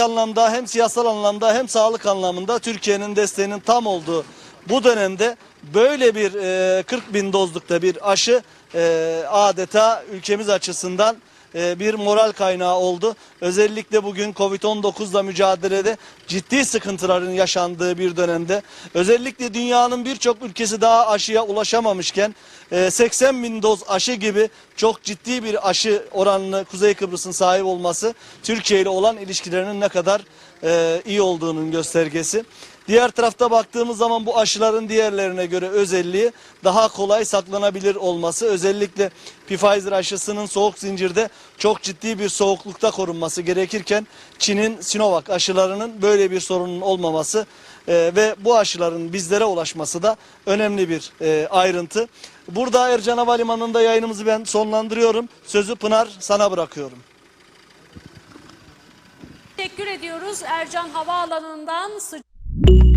anlamda hem siyasal anlamda hem sağlık anlamında Türkiye'nin desteğinin tam olduğu bu dönemde böyle bir e, 40 bin dozlukta bir aşı adeta ülkemiz açısından bir moral kaynağı oldu. Özellikle bugün Covid-19'la mücadelede ciddi sıkıntıların yaşandığı bir dönemde özellikle dünyanın birçok ülkesi daha aşıya ulaşamamışken e, 80 bin doz aşı gibi çok ciddi bir aşı oranını Kuzey Kıbrıs'ın sahip olması Türkiye ile olan ilişkilerinin ne kadar e, iyi olduğunun göstergesi. Diğer tarafta baktığımız zaman bu aşıların diğerlerine göre özelliği daha kolay saklanabilir olması. Özellikle Pfizer aşısının soğuk zincirde çok ciddi bir soğuklukta korunması gerekirken Çin'in Sinovac aşılarının böyle bir sorunun olmaması e, ve bu aşıların bizlere ulaşması da önemli bir e, ayrıntı. Burada Ercan Havalimanı'nda yayınımızı ben sonlandırıyorum. Sözü Pınar sana bırakıyorum. Teşekkür ediyoruz Ercan Havaalanı'ndan you